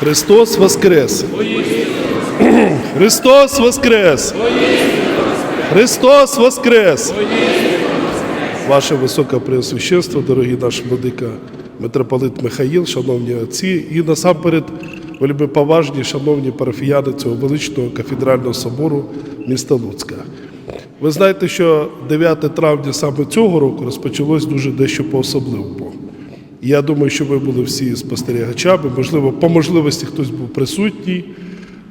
Христос Воскрес! Христос Воскрес! Христос Воскрес! Ваше високе преосвященство, дорогі наш владика митрополит Михаїл, шановні отці, і насамперед вельми поважні, шановні парафіяни цього величного кафедрального собору міста Луцька. Ви знаєте, що 9 травня саме цього року розпочалось дуже дещо по-особливому. Я думаю, що ви були всі спостерігачами, можливо, по можливості хтось був присутній,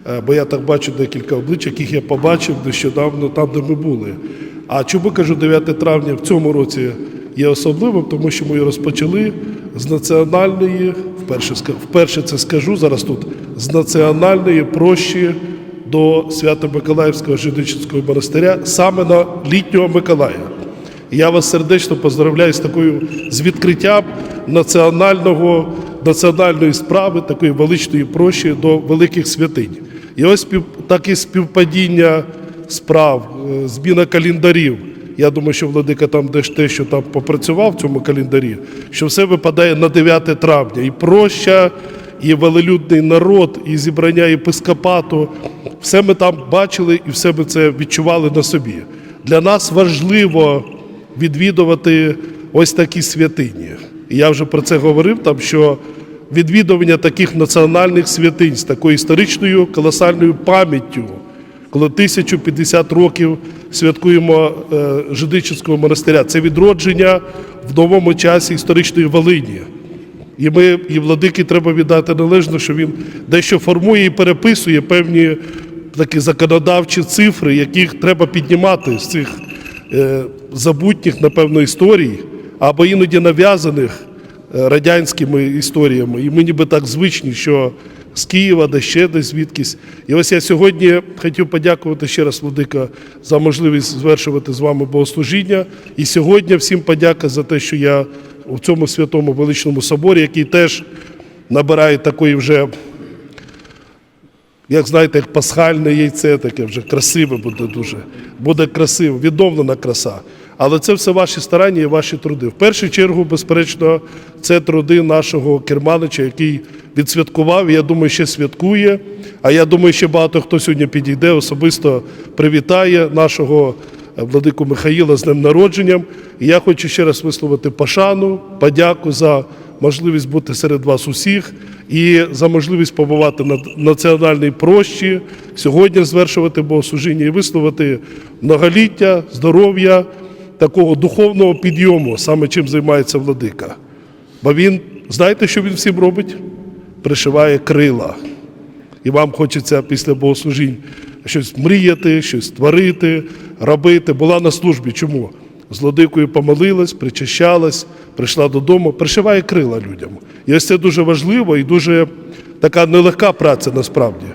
е, бо я так бачу декілька облич, яких я побачив нещодавно там, де ми були. А чому кажу 9 травня в цьому році є особливим, тому що ми розпочали з національної, вперше, вперше це скажу зараз тут, з національної прощі до Свято-Миколаївського жидичинського монастиря саме на літнього Миколая. І Я вас сердечно поздравляю з такою з відкриттям національного, національної справи, такої величної прощі до великих святинь. І ось спів, таке співпадіння справ, е, зміна календарів. Я думаю, що владика там десь те, що там попрацював в цьому календарі, що все випадає на 9 травня. І проща, і велелюдний народ, і зібрання єпископату. Все ми там бачили і все ми це відчували на собі. Для нас важливо відвідувати ось такі святині. Я вже про це говорив там, що відвідування таких національних святинь з такою історичною колосальною пам'яттю, коли 1050 років святкуємо е, Жидичинського монастиря, це відродження в новому часі історичної Волині. І ми, і владики треба віддати належно, що він дещо формує і переписує певні такі законодавчі цифри, яких треба піднімати з цих е, забутніх, напевно, історій, або іноді нав'язаних е, радянськими історіями. І ми ніби так звичні, що з Києва, де ще десь звідкись. І ось я сьогодні хотів подякувати ще раз, Владика, за можливість звершувати з вами богослужіння. І сьогодні всім подяка за те, що я у цьому святому величному соборі, який теж набирає такої вже, як знаєте, як пасхальне яйце, таке вже красиве буде дуже. Буде красиво, відновлена краса. Але це все ваші старання і ваші труди. В першу чергу, безперечно, це труди нашого керманича, який відсвяткував, я думаю, ще святкує. А я думаю, ще багато хто сьогодні підійде, особисто привітає нашого владику Михаїла з днем народженням. І я хочу ще раз висловити пошану, подяку за можливість бути серед вас усіх і за можливість побувати на національній прощі, сьогодні звершувати богослужіння і висловити многоліття, здоров'я, такого духовного підйому, саме чим займається владика. Бо він, знаєте, що він всім робить? Пришиває крила. І вам хочеться після богослужінь щось мріяти, щось творити, робити. Була на службі. Чому? З Владикою помолилась, причащалась, прийшла додому, пришиває крила людям. І ось це дуже важливо і дуже така нелегка праця насправді.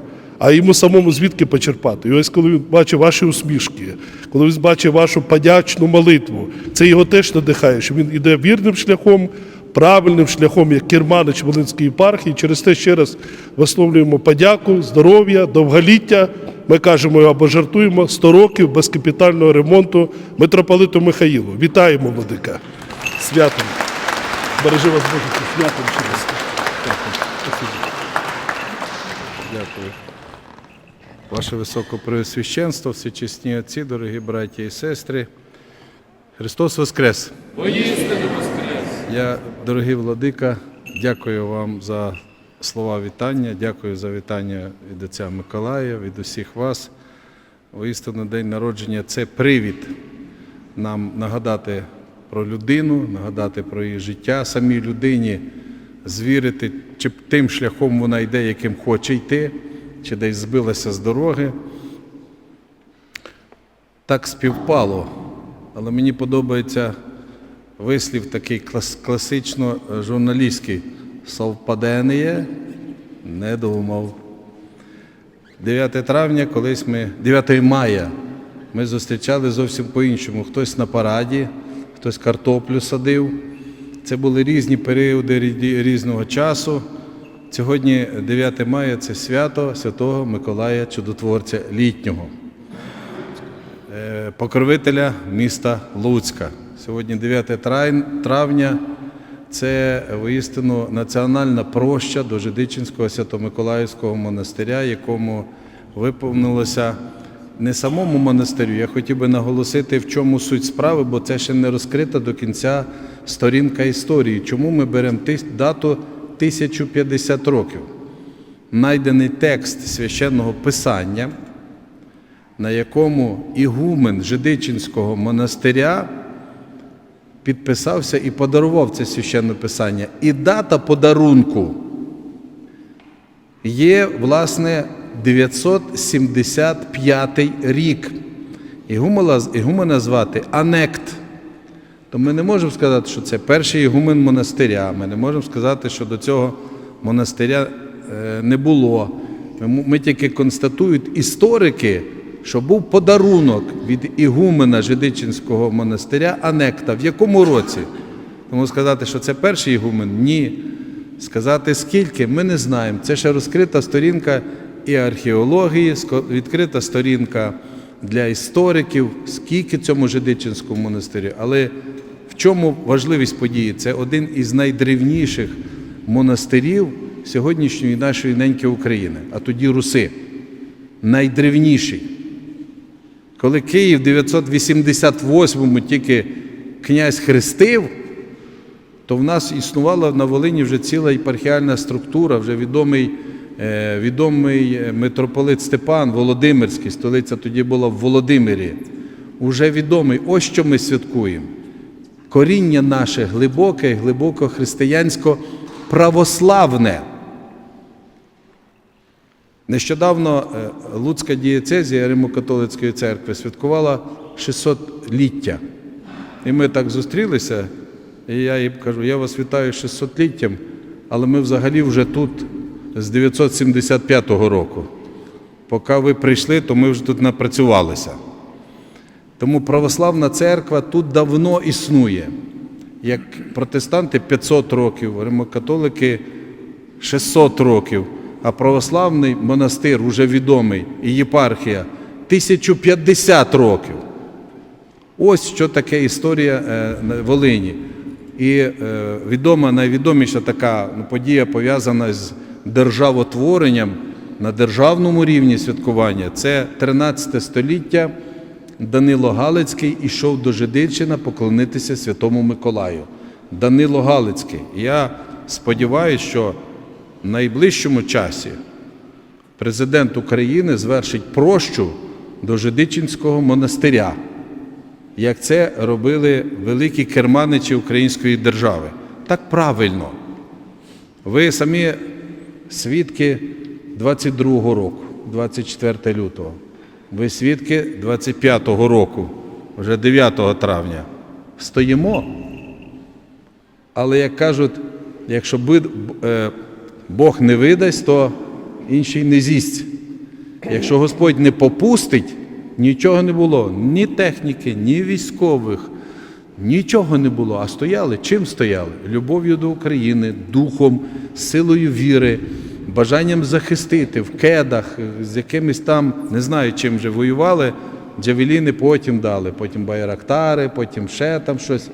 А йому самому звідки почерпати? І ось коли він бачить ваші усмішки, коли він бачить вашу подячну молитву, це його теж надихає, що він іде вірним шляхом, правильним шляхом, як керманич Волинської єпархії. Через те ще раз висловлюємо подяку, здоров'я, довголіття. Ми кажемо або жартуємо 100 років без капітального ремонту митрополиту Михаїлу. Вітаємо, владика. Святом. Бережи вас Боже, святом ще раз. Дякую. Ваше Високопреосвященство, всечесні отці, дорогі браті і сестри. Христос Воскрес! Воістину воскрес! Я, дорогий владика, дякую вам за слова вітання, дякую за вітання від отця Миколая, від усіх вас. Воістину день народження це привід нам нагадати про людину, нагадати про її життя, самій людині звірити, чи тим шляхом вона йде, яким хоче йти, чи десь збилася з дороги. Так співпало, але мені подобається вислів такий клас, класично е, журналістський. Совпадення не думав. 9 травня, колись ми, 9 мая, ми зустрічали зовсім по-іншому. Хтось на параді, хтось картоплю садив. Це були різні періоди різного часу. Сьогодні 9 мая це свято Святого Миколая Чудотворця Літнього, е, покровителя міста Луцька. Сьогодні 9 травня це воістину національна проща до Жидичинського Свято-Миколаївського монастиря, якому виповнилося не самому монастирю. Я хотів би наголосити, в чому суть справи, бо це ще не розкрита до кінця сторінка історії. Чому ми беремо дату 1050 років? Найдений текст священного писання, на якому ігумен Жидичинського монастиря підписався і подарував це священне писання. І дата подарунку є, власне, 975 рік. Ігумена, звати Анект. То ми не можемо сказати, що це перший ігумен монастиря. Ми не можемо сказати, що до цього монастиря е, не було. Ми, тільки констатують історики, що був подарунок від ігумена Жидичинського монастиря Анекта. В якому році? Тому сказати, що це перший ігумен? Ні. Сказати скільки, ми не знаємо. Це ще розкрита сторінка і археології, відкрита сторінка для істориків, скільки цьому Жидичинському монастирю. Але в чому важливість події? Це один із найдревніших монастирів сьогоднішньої нашої неньки України, а тоді Руси. Найдревніший. Коли Київ в 988-му тільки князь хрестив, то в нас існувала на Волині вже ціла єпархіальна структура, вже відомий, відомий е, митрополит Степан Володимирський, столиця тоді була в Володимирі. Уже відомий. Ось що ми святкуємо. Коріння наше глибоке, глибоко християнсько православне. Нещодавно е, Луцька дієцезія Римо-католицької церкви святкувала 600-ліття. І ми так зустрілися, і я їм кажу, я вас вітаю 600-літтям, але ми взагалі вже тут з 975 року. Поки ви прийшли, то ми вже тут напрацювалися. Тому православна церква тут давно існує. Як протестанти 500 років, римокатолики 600 років, а православний монастир, уже відомий, і єпархія 1050 років. Ось що таке історія е, Волині. І е, відома, найвідоміша така ну, подія пов'язана з державотворенням на державному рівні святкування. Це 13 століття. Данило Галицький ішов до Жидичина поклонитися Святому Миколаю. Данило Галицький. Я сподіваюся, що в найближчому часі президент України звершить прощу до Жидичинського монастиря, як це робили великі керманичі української держави. Так правильно. Ви самі свідки 22-го року, 24 лютого. Ви свідки 25-го року, вже 9 травня. Стоїмо. Але як кажуть, якщо е, Бог не видасть, то інший не з'їсть. Якщо Господь не попустить, нічого не було. Ні техніки, ні військових, нічого не було. А стояли. Чим стояли? Любов'ю до України, духом, силою віри, бажанням захистити в кедах, з якимись там, не знаю, чим вже воювали. Джавеліни потім дали, потім байрактари, потім ще там щось,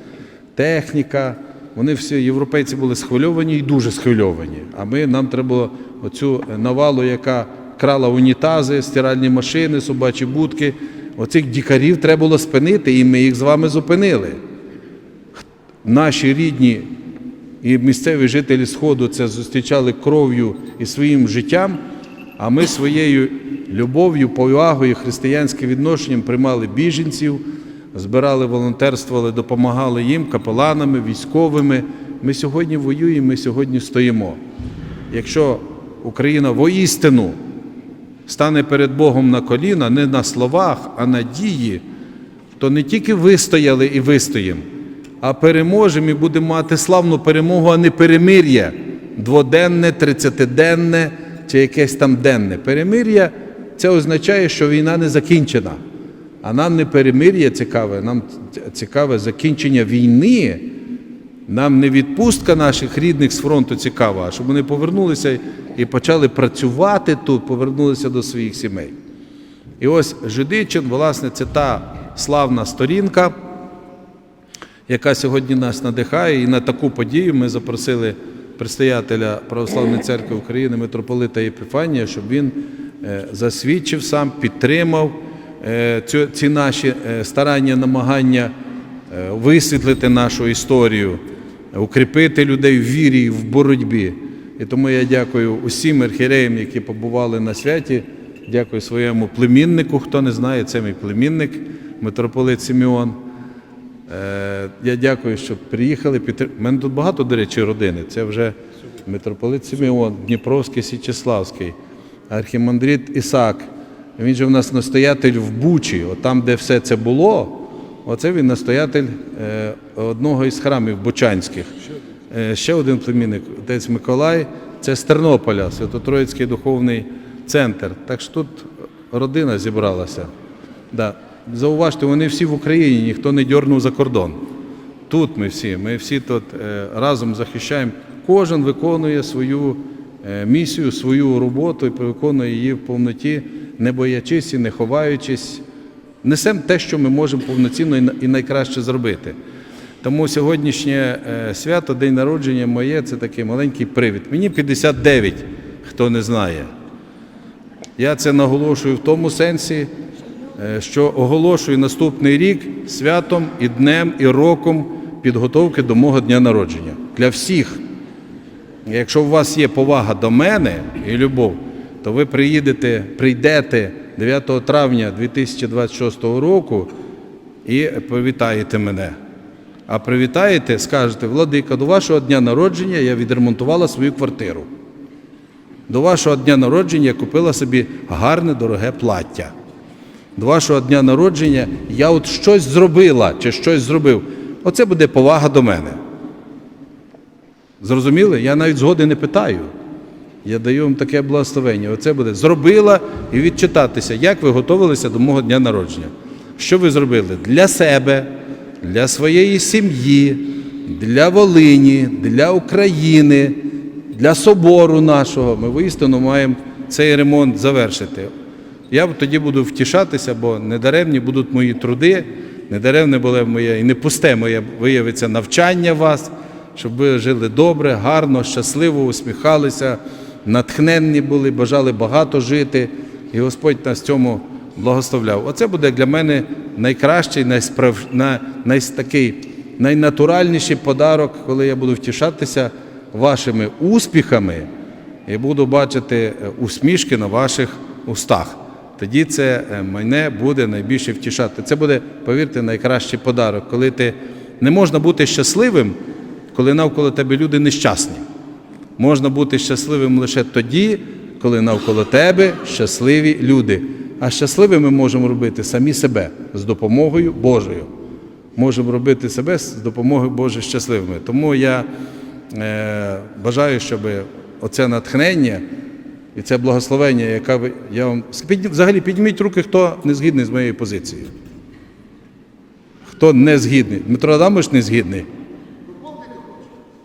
техніка. Вони всі європейці були схвильовані і дуже схвильовані. А ми нам треба було оцю навалу, яка крала унітази, стиральні машини, собачі будки. Оцих дікарів треба було спинити, і ми їх з вами зупинили. Наші рідні і місцеві жителі Сходу це зустрічали кров'ю і своїм життям, а ми своєю любов'ю, повагою, християнським відношенням приймали біженців, збирали волонтерствували, допомагали їм капеланами, військовими. Ми сьогодні воюємо, ми сьогодні стоїмо. Якщо Україна воістину стане перед Богом на коліна, не на словах, а на дії, то не тільки вистояли і вистоїмо, а переможемо і будемо мати славну перемогу, а не перемир'я дводенне, тридцятиденне чи якесь там денне. Перемир'я це означає, що війна не закінчена. А нам не перемир'я цікаве, нам цікаве закінчення війни. Нам не відпустка наших рідних з фронту цікава, а щоб вони повернулися і почали працювати тут, повернулися до своїх сімей. І ось Жидичин, власне, це та славна сторінка, яка сьогодні нас надихає. І на таку подію ми запросили предстоятеля Православної церкви України, митрополита Єпіфанія, щоб він е, засвідчив сам, підтримав е, ці наші е, старання, намагання висвітлити нашу історію, укріпити людей в вірі і в боротьбі. І тому я дякую усім архіреям, які побували на святі. Дякую своєму племіннику. Хто не знає, це мій племінник, митрополит Симеон. Е, Я дякую, що приїхали. підтр- У мене тут багато, до речі, родини. Це вже митрополит Симеон, Дніпровський, Січеславський, архімандрит Ісак. Він же в нас настоятель в Бучі, от там, де все це було. Оце він настоятель е, одного із храмів Бучанських. Е, Ще один племінник, отець Миколай, це з Тернополя, Свято-Троїцький духовний центр. Так що тут родина зібралася. Да. Зауважте, вони всі в Україні, ніхто не дьорнув за кордон. Тут ми всі, ми всі тут е, разом захищаємо. Кожен виконує свою е, місію, свою роботу і виконує її в повноті, не боячись і не ховаючись. Несемо те, що ми можемо повноцінно і найкраще зробити. Тому сьогоднішнє е, свято, день народження моє, це такий маленький привід. Мені 59, хто не знає. Я це наголошую в тому сенсі, що оголошую наступний рік святом і днем, і роком підготовки до мого дня народження. Для всіх. Якщо у вас є повага до мене і любов, то ви приїдете, прийдете 9 травня 2026 року і привітаєте мене. А привітаєте, скажете, Владика, до вашого дня народження я відремонтувала свою квартиру. До вашого дня народження я купила собі гарне дороге плаття. До вашого дня народження я от щось зробила чи щось зробив. Оце буде повага до мене. Зрозуміли? Я навіть згоди не питаю. Я даю вам таке благословення. Оце буде зробила і відчитатися, як ви готувалися до мого дня народження. Що ви зробили для себе, для своєї сім'ї, для Волині, для України, для собору нашого. Ми воістину маємо цей ремонт завершити. Я тоді буду втішатися, бо недаремні будуть мої труди, недаремне було моє і не пусте моє виявиться навчання вас, щоб ви жили добре, гарно, щасливо, усміхалися, натхненні були, бажали багато жити. І Господь нас цьому благословляв. Оце буде для мене найкращий, найсправ... на... най... такий, найнатуральніший подарок, коли я буду втішатися вашими успіхами і буду бачити е, усмішки на ваших устах. Тоді це е, мене буде найбільше втішати. Це буде, повірте, найкращий подарок, коли ти не можна бути щасливим, коли навколо тебе люди нещасні. Можна бути щасливим лише тоді, коли навколо тебе щасливі люди. А щасливими можемо робити самі себе з допомогою Божою. Можемо робити себе з допомогою Божої щасливими. Тому я е, бажаю, щоб оце натхнення і це благословення, яке ви, я вам. Взагалі підніміть руки, хто не згідний з моєю позицією. Хто не згідний? Дмитро Адамович не згідний.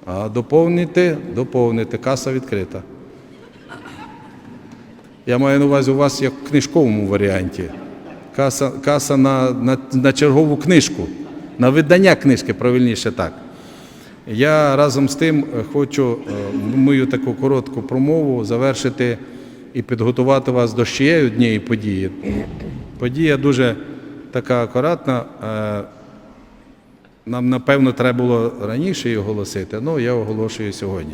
А доповнити, доповнити. Каса відкрита. Я маю на увазі у вас як в книжковому варіанті. Каса, каса на, на, на чергову книжку, на видання книжки, правильніше так. Я разом з тим е, хочу е, мою таку коротку промову завершити і підготувати вас до ще однієї події. Подія дуже така акуратна. е, Нам, напевно, треба було раніше її оголосити, але я оголошую сьогодні.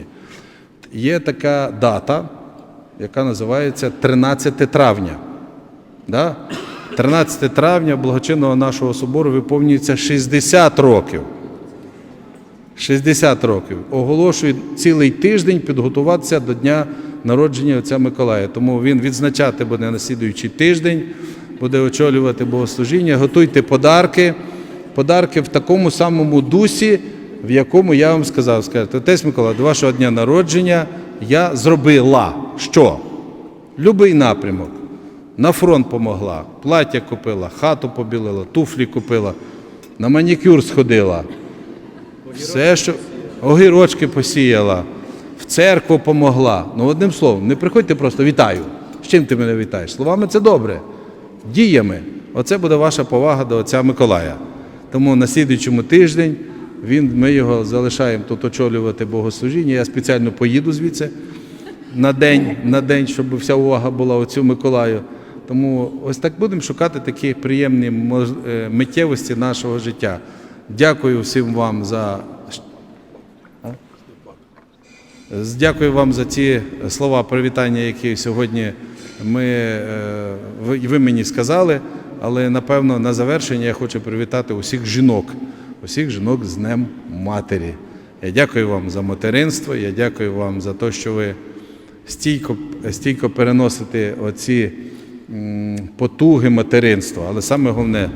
Є така дата, яка називається 13 травня. Да? 13 травня благочинного нашого собору виповнюється 60 років. 60 років. Оголошує цілий тиждень підготуватися до дня народження отця Миколая. Тому він відзначати буде на слідуючий тиждень, буде очолювати богослужіння. Готуйте подарки. Подарки в такому самому дусі, в якому я вам сказав. Скажете, отець Микола, до вашого дня народження я зробила що? Любий напрямок. На фронт помогла, плаття купила, хату побілила, туфлі купила, на манікюр сходила. Все, що огірочки посіяла, в церкву помогла. Ну, одним словом, не приходьте просто вітаю. З чим ти мене вітаєш? Словами це добре. Діями. Оце буде ваша повага до отця Миколая. Тому на слідуючому тиждень Він, ми його залишаємо тут очолювати богослужіння. Я спеціально поїду звідси на день, на день, щоб вся увага була оцю Миколаю. Тому ось так будемо шукати такі приємні е, миттєвості нашого життя. Дякую всім вам за Дякую вам за ці слова привітання, які сьогодні ми, е, ви мені сказали. Але напевно на завершення я хочу привітати усіх жінок, усіх жінок з Днем Матері. Я дякую вам за материнство, я дякую вам за те, що ви стійко, стійко переносите оці потуги материнства. Але саме головне,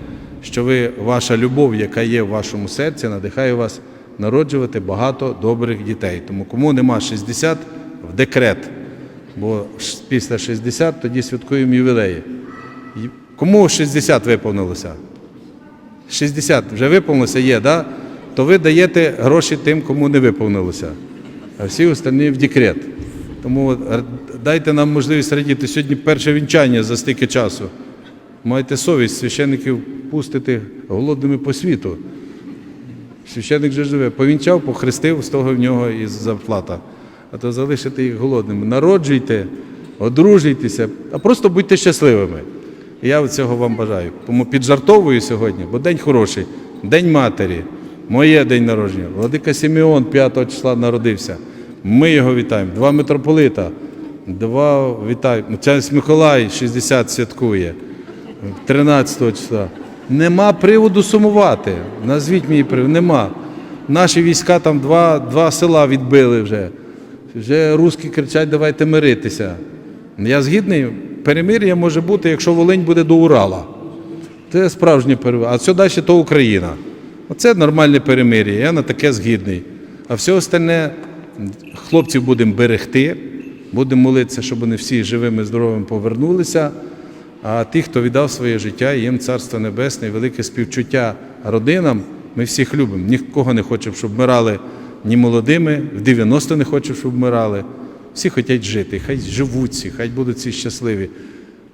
що ви, ваша любов, яка є в вашому серці, надихає вас народжувати багато добрих дітей. Тому кому нема 60 в декрет, бо після 60 тоді святкуємо ювілеї. Кому 60 виповнилося? 60 вже виповнилося, є, да? то ви даєте гроші тим, кому не виповнилося, а всі остальні в декрет. Тому дайте нам можливість радіти. Сьогодні перше вінчання за стільки часу. Майте совість священиків пустити голодними по світу. Священник же живе, повінчав, похрестив, з того в нього і зарплата. А то залишити їх голодними. Народжуйте, одружуйтеся, а просто будьте щасливими. Я цього вам бажаю. Тому піджартовую сьогодні, бо день хороший, день матері, моє день народження. Владика Сімеон 5 числа народився. Ми його вітаємо. Два митрополита, два вітають. Отець Миколай 60 святкує. 13 числа. Нема приводу сумувати. Назвіть мені привод. Нема. Наші війська там два, два села відбили вже. Вже русські кричать, давайте миритися. Я згідний, перемир'я може бути, якщо Волинь буде до Урала. Це справжнє перемир'я. А все далі то Україна. Оце нормальне перемир'я. Я на таке згідний. А все остальне хлопців будемо берегти, будемо молитися, щоб вони всі живими, здоровими повернулися. А ті, хто віддав своє життя, їм Царство Небесне, велике співчуття родинам, ми всіх любимо. Нікого не хочемо, щоб вмирали ні молодими, в 90 не хочемо, щоб вмирали. Всі хочуть жити, хай живуть всі, хай будуть всі щасливі.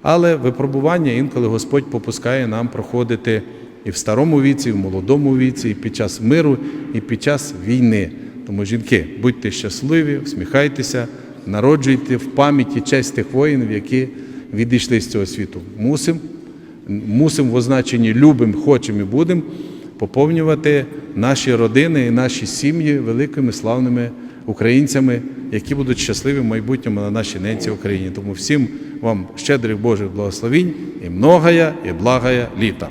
Але випробування інколи Господь попускає нам проходити і в старому віці, і в молодому віці, і під час миру, і під час війни. Тому, жінки, будьте щасливі, всміхайтеся, народжуйте в пам'яті честь тих воїнів, які відійшли з цього світу. Мусимо мусим в означенні любим, хочемо і будемо поповнювати наші родини і наші сім'ї великими славними українцями, які будуть щасливі в майбутньому на нашій ненці Україні. Тому всім вам щедрих Божих благословінь і многая, і благая літа.